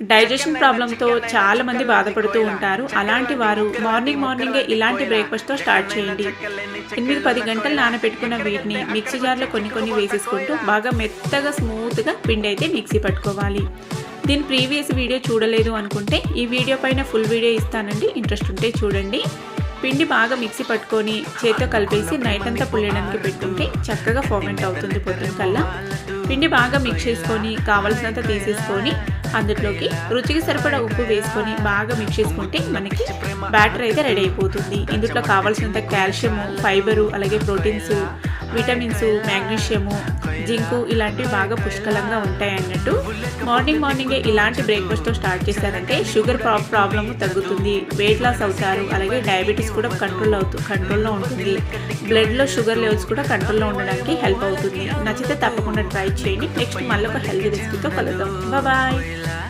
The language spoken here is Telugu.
డైజెషన్ ప్రాబ్లంతో చాలా మంది బాధపడుతూ ఉంటారు. అలాంటి వారు మార్నింగ్ మార్నింగే ఇలాంటి బ్రేక్ఫాస్ట్తో స్టార్ట్ చేయండి. ఎనిమిది పది గంటలు నానబెట్టుకున్న వీటిని మిక్సీ జార్లో కొన్ని కొన్ని వేసేసుకుంటూ బాగా మెత్తగా స్మూత్గా పిండి అయితే మిక్సీ పట్టుకోవాలి. దీని ప్రీవియస్ వీడియో చూడలేదు అనుకుంటే ఈ వీడియో పైన ఫుల్ వీడియో ఇస్తానండి. ఇంట్రెస్ట్ ఉంటే చూడండి. పిండి బాగా మిక్సీ పట్టుకొని చేతితో కలిపేసి నైట్ అంతా పుల్లడానికి పెట్టుకుంటే చక్కగా ఫార్మెంట్ అవుతుంది పొద్దున కల్లా. పిండి బాగా మిక్స్ చేసుకొని కావలసినంత తీసేసుకొని అందులోకి రుచికి సరిపడా ఉప్పు వేసుకొని బాగా మిక్స్ చేసుకుంటే మనకి బ్యాటర్ అయితే రెడీ అయిపోతుంది. ఇందులో కావాల్సినంత కాల్షియము ఫైబరు అలాగే ప్రోటీన్స్ విటమిన్స్ మ్యాగ్నీషియము జింకు ఇలాంటివి బాగా పుష్కలంగా ఉంటాయి అన్నట్టు మార్నింగ్ మార్నింగే ఇలాంటి బ్రేక్ఫాస్ట్తో స్టార్ట్ చేశారంటే షుగర్ ప్రా ప్రాబ్లమ్ తగ్గుతుంది. వెయిట్ లాస్ అవుతారు. అలాగే డయాబెటీస్ కూడా కంట్రోల్ అవుతూ కంట్రోల్లో ఉంటుంది. బ్లడ్లో షుగర్ లెవెల్స్ కూడా కంట్రోల్లో ఉండడానికి హెల్ప్ అవుతుంది. నచ్చితే తప్పకుండా ట్రై చేయండి. నెక్స్ట్ మళ్ళీ ఒక హెల్తీ రెసిపీతో కలుద్దాం. బాయ్.